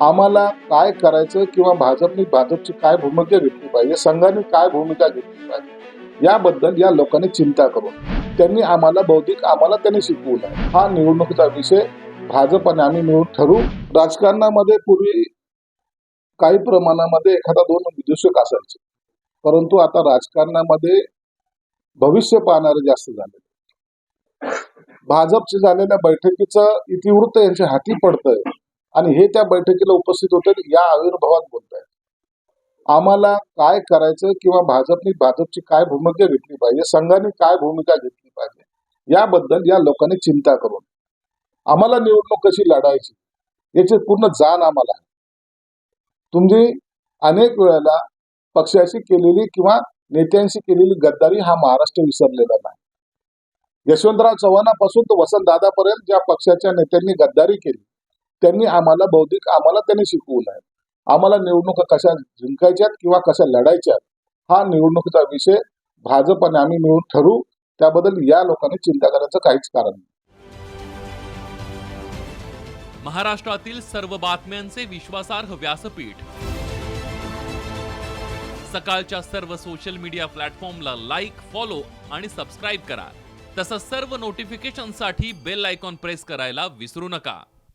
आम्हाला काय करायचं किंवा भाजपने भाजपची काय भूमिका घेतली पाहिजे संघाने काय भूमिका घेतली पाहिजे याबद्दल या लोकांनी चिंता करून त्यांनी आम्हाला बौद्धिक आम्हाला त्यांनी शिकवलं हा निवडणुकीचा विषय भाजप आणि आम्ही निवडून ठरवू. राजकारणामध्ये पूर्वी काही प्रमाणामध्ये एखादा दोन विदूषक असायचे. परंतु आता राजकारणामध्ये भविष्य पाहणारे जास्त झाले. भाजपच्या झालेल्या बैठकीचं इतिवृत्त यांच्या हाती पडतंय. आणि हे त्या बैठकीला उपस्थित होते या आविर्भावात बोलत आहेत आम्हाला काय करायचं किंवा भाजपने भाजपची काय भूमिका घेतली पाहिजे संघाने काय भूमिका घेतली पाहिजे याबद्दल या लोकांनी चिंता करून. आम्हाला निवडणूक कशी लढायची याची पूर्ण जाण आम्हाला आहे. तुम्ही अनेक वेळेला पक्षाशी केलेली किंवा नेत्यांशी केलेली गद्दारी हा महाराष्ट्र विसरलेला नाही. यशवंतराव चव्हाणापासून तर वसंतदादापर्यंत ज्या पक्षाच्या नेत्यांनी गद्दारी केली त्यांनी आम्हाला बौद्धिक आम्हाला त्यांनी शिकवलं आहे. आम्हाला निवडणुका कशा जिंकायच्यात किंवा कशा लढायच्यात हा निवडणुकीचा विषय भाजप आणि आम्ही मिळून ठरवू. त्याबद्दल या लोकांनी चिंता करायचं काहीच कारण नाही. महाराष्ट्रातील सर्व बातम्यांचे विश्वासार्ह व्यासपीठ. सकाळच्या सर्व सोशल मीडिया प्लॅटफॉर्मला लाईक फॉलो आणि सबस्क्राईब करा. तसंच सर्व नोटिफिकेशनसाठी बेल आयकॉन प्रेस करायला विसरू नका.